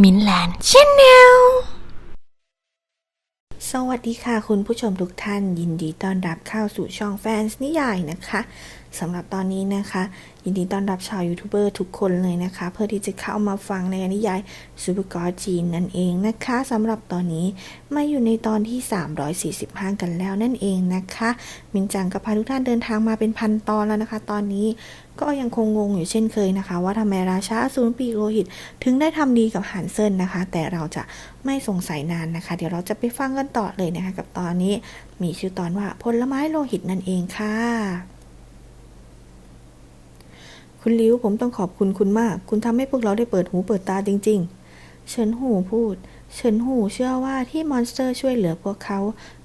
มินแลนด์ชแนลสวัสดีค่ะคุณผู้ชมทุกท่านยินดีต้อนรับเข้าสู่ช่องแฟนส์นิยายนะคะ สำหรับตอนนี้นะคะ ยินดีต้อนรับชาวยูทูบเบอร์ทุกคนเลยนะคะ เพื่อที่จะเข้ามาฟังในนิยายซูเปอร์กอร์จีนนั่นเองนะคะสำหรับตอนนี้มาอยู่ในตอนที่ 345 กันแล้วนั่นเองนะคะ มินจังกับพาทุกท่านเดินทางมาเป็นพันตอนแล้วนะคะ ตอนนี้ก็ยังคงงงอยู่เช่นเคยนะคะ ว่าทำไมราชาอสูรปีโลหิต ถึงได้ทำดีกับฮันเซินนะคะ แต่เราจะไม่สงสัยนานนะคะ เดี๋ยวเราจะไปฟังกันต่อเลยนะคะ กับตอนนี้มีชื่อตอนว่าผลไม้โลหิตนั่นเองค่ะ คุณลิวผมต้องขอบคุณคุณมาก คุณทำให้พวกเราได้เปิดหูเปิดตาจริง ๆ เฉินหูพูด เฉินหูเชื่อว่าที่มอนสเตอร์ช่วยเหลือพวกเขา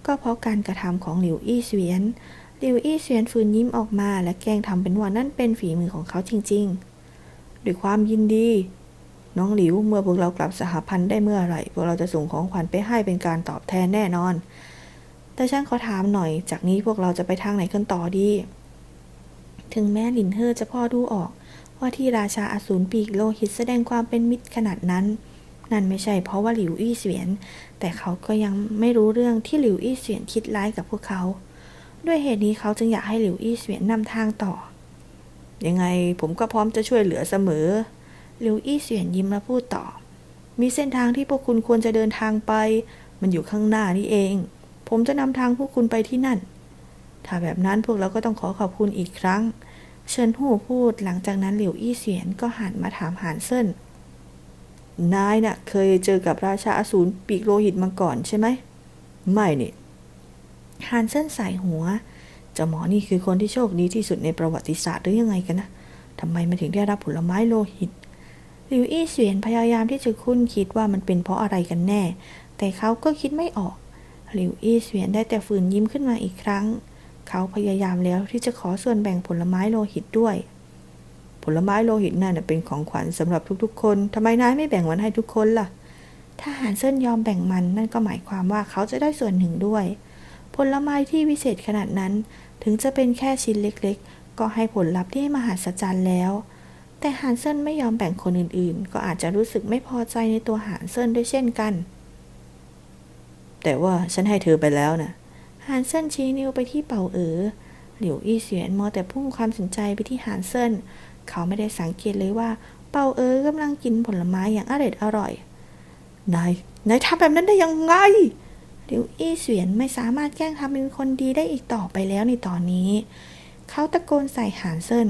ก็เพราะการกระทำของหลิวอี้เสวียน หลิวอี้เสวียนฝืนยิ้มออกมาและแกล้งทำเป็นว่านั่นเป็นฝีมือของเขาจริง ๆ ด้วยความยินดี น้องหลิวเมื่อพวกเรากลับสหพันธ์ได้เมื่อไหร่ พวกเราจะส่งของขวัญไปให้เป็นการตอบแทนแน่นอน แต่ฉันขอถามหน่อย จากนี้พวกเราจะไปทางไหนกันต่อดี ถึงแม้หลินเฮอจะพอดูออก ว่าที่ราชาอสูรปีกโลหิตแสดงความเป็นมิตรขนาดนั้น นั่นไม่ใช่เพราะว่าหลิวอี้เสวียน แต่เขาก็ยังไม่รู้เรื่องที่หลิวอี้เสวียนคิดร้ายกับพวกเขา ด้วยเหตุนี้เขาจึงอยากให้หลิวอี้เสวียนนำทางต่อ ยังไงผมก็พร้อมจะช่วยเหลือเสมอ หลิวอี้เสวียนยิ้มและพูดต่อ มีเส้นทางที่พวกคุณควรจะเดินทางไป มันอยู่ข้างหน้านี่เอง ผมจะนำทางพวกคุณไปที่นั่น ถ้าแบบนั้นพวกเราก็ต้องขอขอบคุณอีกครั้งเฉินหูพูดหลังจากนั้นหลิวอี้เสียนก็หันมาถามหานเซินนายน่ะเคยเจอกับราชาอสูรปีกโลหิตมาก่อนใช่ไหม ไม่นี่หานเซินใส่หัวจ้าหมอนี่คือคนที่โชคดีที่สุดในประวัติศาสตร์หรือยังไงกันนะทำไมมันถึงได้รับผลไม้โลหิต หลิวอี้เสวียนพยายามที่จะคุ้นคิดว่ามันเป็นเพราะอะไรกันแน่ แต่เขาก็คิดไม่ออก หลิวอี้เสวียนได้แต่ฝืนยิ้มขึ้นมาอีกครั้ง เขาพยายามแล้วที่จะขอส่วนแบ่งผลไม้โลหิตด้วย ผลไม้โลหิตนั่นเป็นของขวัญสำหรับทุกๆ คนทำไมนายไม่แบ่งมันให้ทุกคนล่ะ ถ้าหานเส้นยอมแบ่งมันนั่นก็หมายความว่าเขาจะได้ส่วนหนึ่งด้วย ผลไม้ที่วิเศษขนาดนั้น ถึงจะเป็นแค่ชิ้นเล็กๆ ก็ให้ผลลัพธ์ที่มหัศจรรย์แล้ว แต่หานเซินไม่ยอมแบ่งคนอื่นๆ ก็อาจจะรู้สึกไม่พอใจในตัวหานเซินด้วยเช่นกัน แต่ว่าฉันให้เธอไปแล้วนะ หานเซินชี้นิ้วไปที่เป่าเอ๋อหลิวอี้เสียนมอแต่พุ่งความสนใจไปที่หานเซินเขาไม่ได้สังเกตเลยว่า เป่าเอ๋อกำลังกินผลไม้อย่างอร่อยอร่อยนายนายทำแบบนั้นได้ยังไงหลิวอี้เสวียนไม่สามารถแกล้งทำเป็นคนดีได้อีกต่อไปแล้วในตอนนี้ เขาตะโกนใส่หานเซิน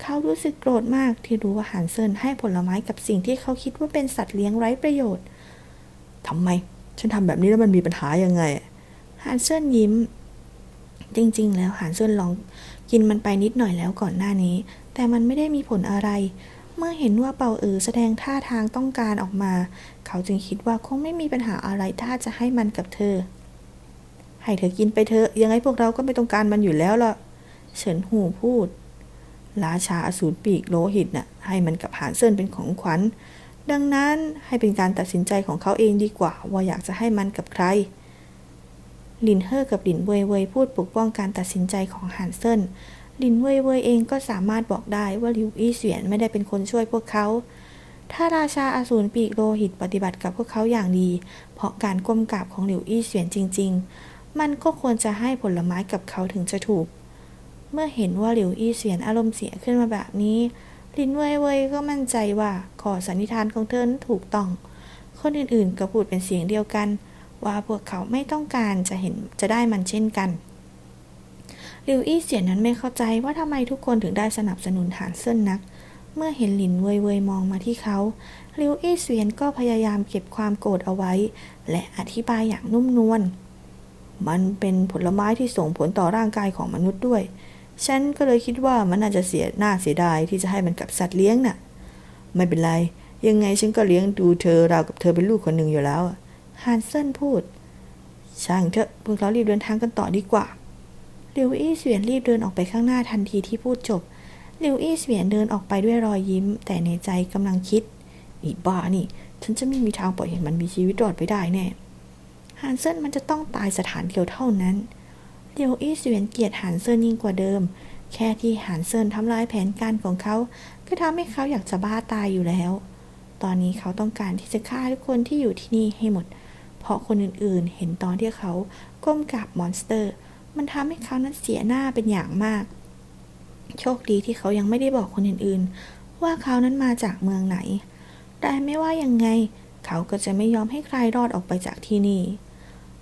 เขารู้สึกโกรธมากที่รู้ว่าหานเซินให้ผลไม้กับสิ่งที่เขาคิดว่าเป็นสัตว์เลี้ยงไร้ประโยชน์ทำไม ฉันทำแบบนี้แล้วมันมีปัญหายังไง หานเซินยิ้ม จริง ๆ แล้วหานเซินลองกินมันไปนิดหน่อยแล้วก่อนหน้านี้ แต่มันไม่ได้มีผลอะไร เมื่อเห็นว่าเปาเอ๋อแสดงท่าทางต้องการออกมา เขาจึงคิดว่าคงไม่มีปัญหาอะไรถ้าจะให้มันกับเธอ ให้เธอกินไปเถอะยังไงพวกเราก็ไม่ต้องการมันอยู่แล้วล่ะเฉินหูพูดราชาอสูรปีกโลหิตน่ะให้มันกับหานเซินเป็นของขวัญ ดังนั้นให้เป็นการตัดสินใจของเขาเองดีกว่า ว่าอยากจะให้มันกับใคร ลินเฮอร์กับลินเว่ยเว่ยพูดปกป้องการตัดสินใจของฮันเซินลินเว่ยเว่ยเองก็สามารถบอกได้ว่าลิวอี้เสวียนไม่ได้เป็นคนช่วยพวกเขา ถ้าราชาอาสูรปีกโลหิตปฏิบัติกับพวกเขาอย่างดี เพราะการก้มกราบของหลิวอี้เสวียนจริง ๆ มันก็ควรจะให้ผลไม้กับเขาถึงจะถูก เมื่อเห็นว่าหลิวอี้เสวียนอารมณ์เสียขึ้นมาแบบนี้ ลินเว่ยเว่ยก็มั่นใจว่าขอสันนิษฐานของเธอถูกต้อง คนอื่นๆก็พูดเป็นเสียงเดียวกัน ว่าพวกเขาไม่ต้องการจะเห็นจะได้มันเช่นกันหลิวอี้เสียนั้นไม่เข้าใจว่าทำไมทุกคนถึงได้สนับสนุนหานเซินนัก เมื่อเห็นหลินเว่ยเวยมองมาที่เขาหลิวอี้เสียนก็พยายามเก็บความโกรธเอาไว้ และอธิบายอย่างนุ่มนวลมันเป็นผลไม้ที่ส่งผลต่อร่างกายของมนุษย์ด้วย ฉันก็เลยคิดว่ามันน่าจะเสียหน้าเสียดายที่จะให้มันกับสัตว์เลี้ยงน่ะ ไม่เป็นไร ยังไงฉันก็เลี้ยงดูเธอราวกับเธอเป็นลูกคนหนึ่งอยู่แล้ว ฮันเซนพูด ช่างเถอะ พวกเรารีบเดินทางกันต่อดีกว่าหลิวอี้เสวียนรีบเดินออกไปข้างหน้าทันทีที่พูดจบหลิวอี้เสวียนเดินออกไปด้วยรอยยิ้ม แต่ในใจกำลังคิดอีบ้านี่ ฉันจะไม่มีทางปล่อยให้มันมีชีวิตรอดไปได้แน่ฮันเซนมันจะต้องตายสถานเดียวเท่านั้นหลิวอี้เสวียนเกลียดฮันเซนยิ่งกว่าเดิม แค่ที่ฮันเซนทำลายแผนการของเขา ก็ทำให้เขาอยากจะบ้าตายอยู่แล้ว ตอนนี้เขาต้องการที่จะฆ่าทุกคนที่อยู่ที่นี่ให้หมด เพราะคนอื่นๆ เห็นตอนที่เขาก้มกราบมอนสเตอร์ มันทำให้เขานั้นเสียหน้าเป็นอย่างมาก โชคดีที่เขายังไม่ได้บอกคนอื่นๆ ว่าเขานั้นมาจากเมืองไหน แต่ไม่ว่ายังไง เขาก็จะไม่ยอมให้ใครรอดออกไปจากที่นี่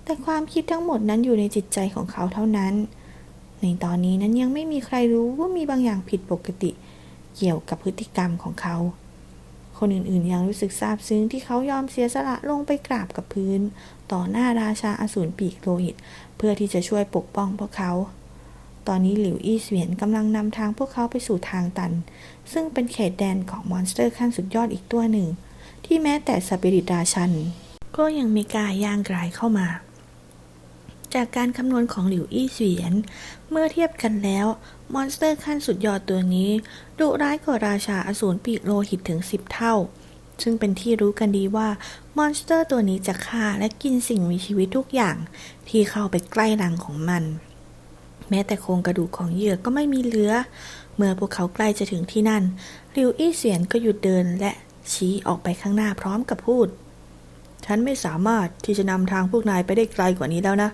แต่ความคิดทั้งหมดนั้นอยู่ในจิตใจของเขาเท่านั้น ในตอนนี้นั้นยังไม่มีใครรู้ว่ามีบางอย่างผิดปกติ เกี่ยวกับพฤติกรรมของเขา คนอื่นๆยังรู้สึกซาบซึ้งที่เขายอมเสียสละลงไปกราบกับพื้น ต่อหน้าราชาอสูรปีกโลหิต เพื่อที่จะช่วยปกป้องพวกเขา ตอนนี้หลิวอี้เสวียนกำลังนำทางพวกเขาไปสู่ทางตัน ซึ่งเป็นเขตแดนของมอนสเตอร์ขั้นสุดยอดอีกตัวหนึ่ง ที่แม้แต่สปิริตราชัน ก็ยังม่กล้าย่างกลายเข้ามา จากการคำนวณของหลิวอี้เสียน เมื่อเทียบกันแล้ว มอนสเตอร์ขั้นสุดยอดตัวนี้ดุร้ายกว่าราชาอสูรปีกโลหิตถึง 10 เท่า ซึ่งเป็นที่รู้กันดีว่ามอนสเตอร์ตัวนี้จะฆ่าและกินสิ่งมีชีวิตทุกอย่างที่เข้าไปใกล้รังของมัน แม้แต่โครงกระดูกของเหยื่อก็ไม่มีเหลือ เมื่อพวกเขาใกล้จะถึงที่นั่นริวอี้เสียนก็หยุดเดินและชี้ออกไปข้างหน้าพร้อมกับพูด ฉันไม่สามารถที่จะนำทางพวกนายไปได้ไกลกว่านี้แล้วนะ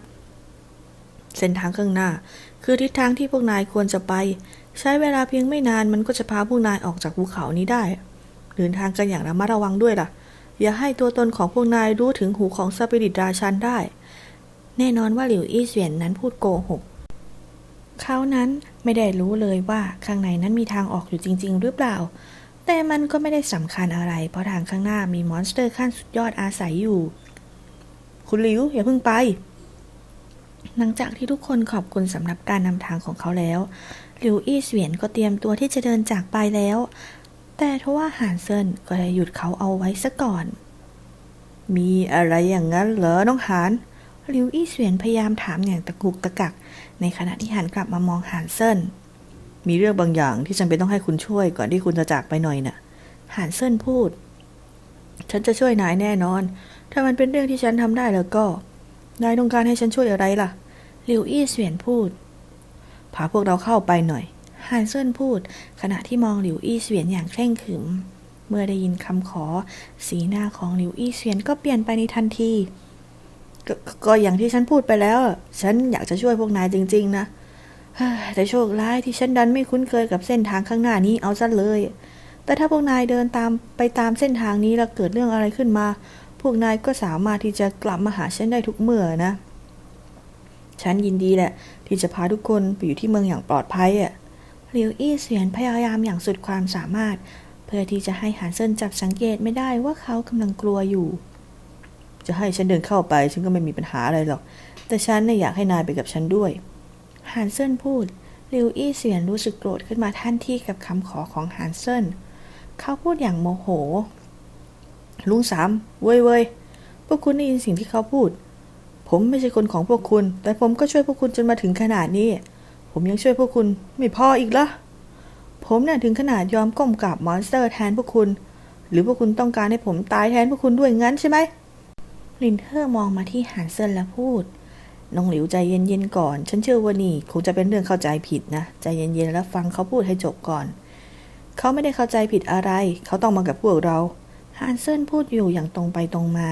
เส้นทางข้างหน้า คือทิศทางที่พวกนายควรจะไป ใช้เวลาเพียงไม่นานมันก็จะพาพวกนายออกจากภูเขานี้ได้เดินทางกันอย่างระมัดระวังด้วยล่ะ อย่าให้ตัวตนของพวกนายรู้ถึงหูของสปิริตราชันได้ แน่นอนว่าหลิวอี้เสวียนนั้นพูดโกหกเขานั้นไม่ได้รู้เลยว่าข้างในนั้นมีทางออกอยู่จริง ๆ หรือเปล่า แต่มันก็ไม่ได้สำคัญอะไร เพราะทางข้างหน้ามีมอนสเตอร์ขั้นสุดยอดอาศัยอยู่ คุณหลิวอย่าเพิ่งไป หลังจากที่ทุกคนขอบคุณสำหรับการนำทางของเขาแล้วหลิวอี้เสวียนก็เตรียมตัวที่จะเดินจากไปแล้ว แต่ทว่าหานเซินก็ได้หยุดเขาเอาไว้ซะก่อน มีอะไรอย่างนั้นเหรอน้องหานหลิวอี้เสวียนพยายามถามอย่างตะกุกตะกัก ในขณะที่หันกลับมามองหานเซินมีเรื่องบางอย่างที่จำเป็นต้องให้คุณช่วยก่อนที่คุณจะจากไปหน่อยน่ะหานเซินพูด ฉันจะช่วยนายแน่นอน ถ้ามันเป็นเรื่องที่ฉันทำได้แล้วก็ นายต้องการให้ฉันช่วยอะไรล่ะหลิวอี้เสวียนพูด พาพวกเราเข้าไปหน่อยหานเซินพูด ขณะที่มองหลิวอี้เสวียนอย่างเคร่งขรึม เมื่อได้ยินคำขอ สีหน้าของหลิวอี้เสวียนก็เปลี่ยนไปในทันทีกก็อย่างที่ฉันพูดไปแล้ว ฉันอยากจะช่วยพวกนายจริง ๆ นะแต่โชคร้ายที่ฉันดันไม่คุ้นเคยกับเส้นทางข้างหน้านี้เอาซะเลย แต่ถ้าพวกนายเดินตามไปตามเส้นทางนี้แล้วเกิดเรื่องอะไรขึ้นมา วกนายก็สามารถที่จะกลับมาหาฉันได้ทุกเมื่อนะ ฉันยินดีแหละ ที่จะพาทุกคนไปอยู่ที่เมืองอย่างปลอดภัยอะหลิวอี้เสียนพยายามอย่างสุดความสามารถ เพื่อที่จะให้หานเซินจับสังเกตไม่ได้ว่าเขากำลังกลัวอยู่ จะให้ฉันเดินเข้าไปฉันก็ไม่มีปัญหาอะไรหรอก แต่ฉันน่ะอยากให้นายไปกับฉันด้วยหานเซินพูดลิวอี้เสียนรู้สึกโกรธขึ้นมาทันทีกับคำขอของหานเซินเขาพูดอย่างโมโห ลุงสามเว้ยเว้ยพวกคุณได้ยินสิ่งที่เขาพูด ผมไม่ใช่คนของพวกคุณ แต่ผมก็ช่วยพวกคุณจนมาถึงขนาดนี้ ผมยังช่วยพวกคุณไม่พออีกละผมเนี่ยถึงขนาดยอมก้มกราบมอนสเตอร์แทนพวกคุณ หรือพวกคุณต้องการให้ผมตายแทนพวกคุณด้วยงั้นใช่ไหมลินเทอร์มองมาที่หานเซินแล้วพูดน้องหลิวใจเย็นๆก่อน ฉันเชื่อว่านี่คงจะเป็นเรื่องเข้าใจผิดนะ ใจเย็นๆแล้วฟังเขาพูดให้จบก่อน เขาไม่ได้เข้าใจผิดอะไร เขาต้องมากับพวกเรา ฮานเซินพูดอยู่อย่างตรงไปตรงมา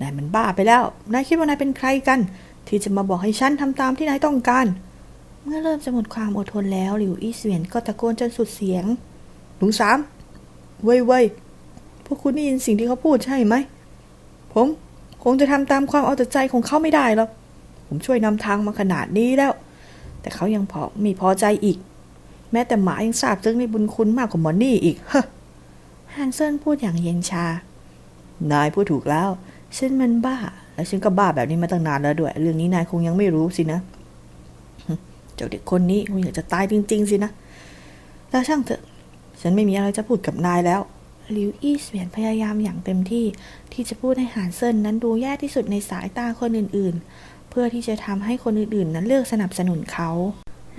นายมันบ้าไปแล้ว นายคิดว่านายเป็นใครกัน ที่จะมาบอกให้ฉันทำตามที่นายต้องการ เมื่อเริ่มจะหมดความอดทนแล้วหลิวอี้เสวียนก็ตะโกนจนสุดเสียงลุงสามเว้ยเว้ยพวกคุณได้ยินสิ่งที่เขาพูดใช่ไหม ผมคงจะทำตามความเอาแต่ใจของเขาไม่ได้หรอก ผมช่วยนำทางมาขนาดนี้แล้ว แต่เขายังพอมีพอใจอีก แม้แต่หมายังทราบซึ้งในบุญคุณมากกว่าหมอนี่อีกฮะ ฮันเซินพูดอย่างเย็นชา นายพูดถูกแล้ว ฉันมันบ้า และฉันก็บ้าแบบนี้มาตั้งนานแล้วด้วย เรื่องนี้นายคงยังไม่รู้สินะ เจ้าเด็กคนนี้คงอยากจะตายจริง ๆ สินะ แล้วช่างเถอะ ฉันไม่มีอะไรจะพูดกับนายแล้วลิวอี้เสวียนพยายามอย่างเต็มที่ที่จะพูดให้หานเซินนั้นดูแย่ที่สุดในสายตาคนอื่นๆ เพื่อที่จะทำให้คนอื่นๆ นั้นเลือกสนับสนุนเขา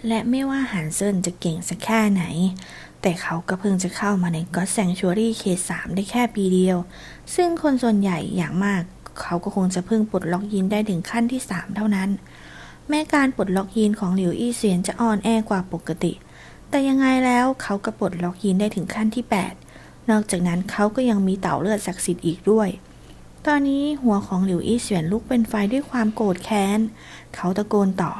และไม่ว่าหานเซินจะเก่งสักแค่ไหน แต่เขาก็เพิ่งจะเข้ามาในก็อตแซงชัวรี่เคสามได้แค่ปีเดียว ซึ่งคนส่วนใหญ่อย่างมาก เขาก็คงจะเพิ่งปลดล็อกยีนได้ถึงขั้นที่ 3 เท่านั้น แม้การปลดล็อกยีนของหลิวอี้เซียนจะอ่อนแอกว่าปกติ แต่ยังไงแล้วเขาก็ปลดล็อกยีนได้ถึงขั้นที่ 8 นอกจากนั้นเขาก็ยังมีเต่าเลือดศักดิ์สิทธิ์อีกด้วยตอนนี้หัวของหลิวอี้เฉียนลุกเป็นไฟด้วยความโกรธแค้น เขาตะโกนต่อ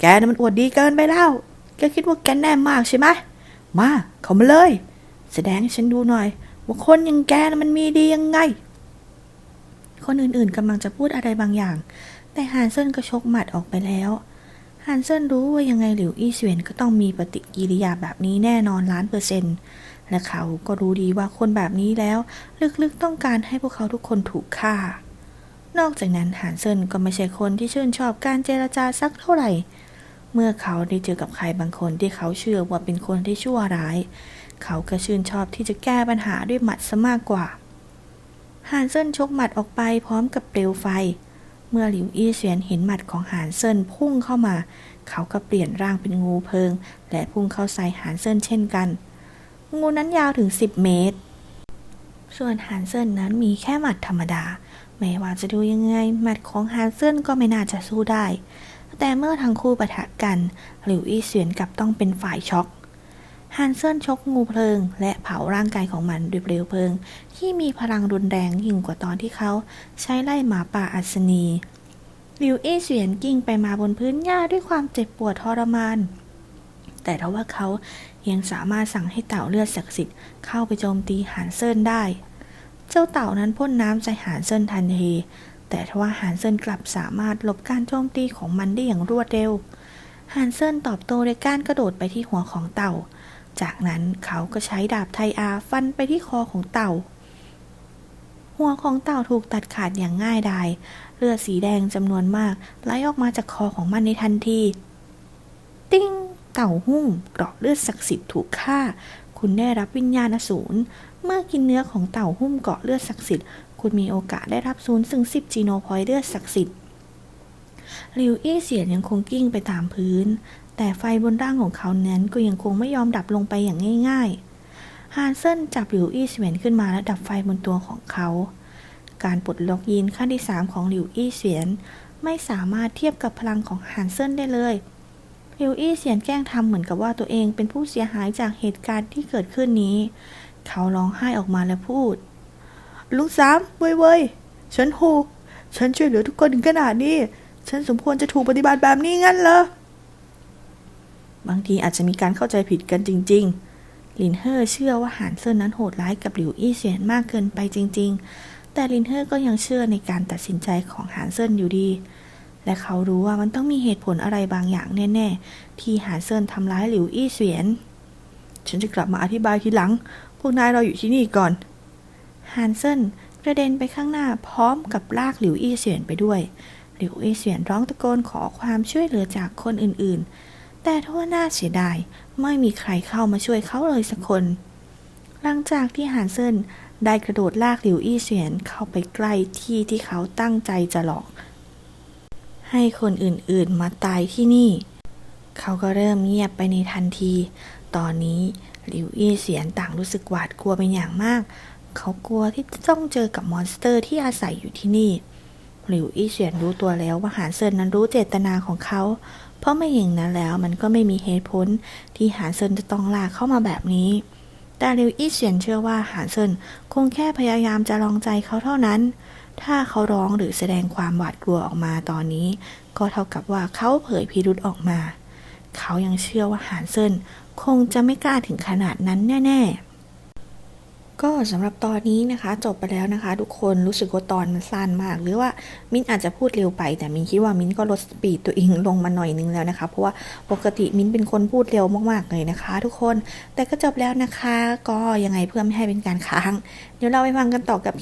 แกน่ะมันอวดดีเกินไปแล้ว แกคิดว่าแกแน่มากใช่ไหม มา เข้ามาเลย แสดงให้ฉันดูหน่อย ว่าคนอย่างแกน่ะมันมีดียังไง คนอื่นๆกำลังจะพูดอะไรบางอย่าง แต่ฮานเซินก็ชกหมัดออกไปแล้วฮานเซินรู้ว่ายังไงหลิวอี้เสวียนก็ต้องมีปฏิกิริยาแบบนี้แน่นอนล้านเปอร์เซ็นต์และเขาก็รู้ดีว่าคนแบบนี้แล้ว ลึกๆต้องการให้พวกเขาทุกคนถูกฆ่า นอกจากนั้นฮานเซินก็ไม่ใช่คนที่ชื่นชอบการเจรจาสักเท่าไหร่ เมื่อเขาได้เจอกับใครบางคนที่เขาเชื่อว่าเป็นคนที่ชั่วร้าย เขาก็ชื่นชอบที่จะแก้ปัญหาด้วยหมัดซะมากกว่าฮานเซินชกหมัดออกไปพร้อมกับเปลวไฟ เมื่อหลิวอี้เฉียนเห็นหมัดของหานเซินพุ่งเข้ามา เขาก็เปลี่ยนร่างเป็นงูเพลิง และพุ่งเข้าใส่หานเซินเช่นกัน งูนั้นยาวถึง 10 เมตร ส่วนหานเซินนั้นมีแค่หมัดธรรมดา ไม่ว่าจะดูยังไง หมัดของหานเซินก็ไม่น่าจะสู้ได้ แต่เมื่อทั้งคู่ปะทะกัน หลิวอี้เฉียนกลับต้องเป็นฝ่ายช็อกฮันเซินชกงูเพลิง และเผาร่างกายของมันด้วยเปลวเพลิง ที่มีพลังรุนแรงยิ่งกว่าตอนที่เขาใช้ไล่หมาป่าอัศนีหลิวเอเฉียนกิ้งไปมาบนพื้นหญ้าด้วยความเจ็บปวดทรมาน แต่ทว่าเขายังสามารถสั่งให้เต่าเลือดศักดิ์สิทธิ์เข้าไปโจมตีหานเซินได้ เจ้าเต่านั้นพ่นน้ำใส่หานเซินทันที แต่ทว่าหานเซินกลับสามารถหลบการโจมตีของมันได้อย่างรวดเร็วหานเซินตอบโต้ด้วยการกระโดดไปที่หัวของเต่า จากนั้นเขาก็ใช้ดาบไทอาฟันไปที่คอของเต่า หัวของเต่าถูกตัดขาดอย่างง่ายดาย เลือดสีแดงจำนวนมากไหลออกมาจากคอของมันในทันที ติ้ง เต่าหุ้มเกราะเลือดศักดิ์สิทธิ์ถูกฆ่า คุณได้รับวิญญาณอสูรเมื่อกินเนื้อของเต่าหุ้มเกาะเลือดศักดิ์สิทธิ์ คุณมีโอกาสได้รับศูนย์ซึ่ง10จีโนพอยต์เลือดศักดิ์สิทธิ์หลิวอี้เสียนยังคงกิ้งไปตามพื้น แต่ไฟบนร่างของเขานั้นก็ยังคงไม่ยอมดับลงไปอย่างง่ายๆ ฮานเซนจับหลิวอี้เสวียนขึ้นมาและดับไฟบนตัวของเขา การปลดล็อกยีนขั้นที่ 3 ของหลิวอี้เสวียน ไม่สามารถเทียบกับพลังของฮานเซนได้เลยหลิวอี้เสียนแกล้งทำเหมือนกับว่าตัวเองเป็นผู้เสียหายจากเหตุการณ์ที่เกิดขึ้นนี้ เขาร้องไห้ออกมาและพูด ลุงสามเว้ยเว้ยฉันหูฉันช่วยเหลือทุกคนถึงขนาดนี้ ฉันสมควรจะถูกปฏิบัติแบบนี้งั้นเหรอบางทีอาจจะมีการเข้าใจผิดกันจริง ๆ ลินเฮอร์เชื่อว่าหานเซินนั้นโหดร้ายกับหลิวอี้เฉียนมากเกินไปจริง ๆ แต่ลินเฮอร์ก็ยังเชื่อในการตัดสินใจของหานเซินอยู่ดี และเขารู้ว่ามันต้องมีเหตุผลอะไรบางอย่างแน่ ๆ ที่หานเซินทำร้ายหลิวอี้เฉียน ฉันจะกลับมาอธิบายทีหลัง พวกนายเราอยู่ที่นี่ก่อน ฮานเซนกระเด็นไปข้างหน้าพร้อมกับลากหลิวอี้เฉียนไปด้วย หลิวอี้เฉียนร้องตะโกนขอความช่วยเหลือจากคนอื่นๆ แต่ทว่าน่าเสียดายไม่มีใครเข้ามาช่วยเขาเลยสักคน หลังจากที่หานเซนได้กระโดดลากหลิวอี้เฉียนเข้าไปใกล้ที่ที่เขาตั้งใจจะหลอก ให้คนอื่นๆมาตายที่นี่ เขาก็เริ่มเงียบไปในทันที ตอนนี้หลิวอี้เสียนต่างรู้สึกหวาดกลัวเป็นอย่างมาก เขากลัวที่จะต้องเจอกับมอนสเตอร์ที่อาศัยอยู่ที่นี่ หลิวอี้เฉียนรู้ตัวแล้วว่าหานเซินนั้นรู้เจตนาของเขา เพราะไม่อย่างนั้นแล้วมันก็ไม่มีเหตุผลที่หานเซินจะต้องลากเข้ามาแบบนี้ แต่หลิวอี้เฉียนเชื่อว่าหานเซินคงแค่พยายามจะลองใจเขาเท่านั้น ถ้าเขาร้องหรือแสดงความหวาดกลัวออกมาตอนนี้ ก็เท่ากับว่าเขาเผยพิรุธออกมา เขายังเชื่อว่าหานเซินคงจะไม่กล้าถึงขนาดนั้นแน่ ๆ ก็สำหรับตอนนี้นะคะจบไปแล้วนะคะ ทุกคนรู้สึกว่าตอนมันสั้นมาก หรือว่ามิ้นอาจจะพูดเร็วไป แต่มิ้นคิดว่ามิ้นก็ลดสปีดตัวเองลงมาหน่อยนึงแล้วนะคะ เพราะว่าปกติมิ้นเป็นคนพูดเร็วมากๆเลยนะคะ ทุกคนแต่ก็จบแล้วนะคะ ก็ยังไงเพื่อไม่ให้เป็นการค้าง เดี๋ยวเราไปฟังกันต่อกับ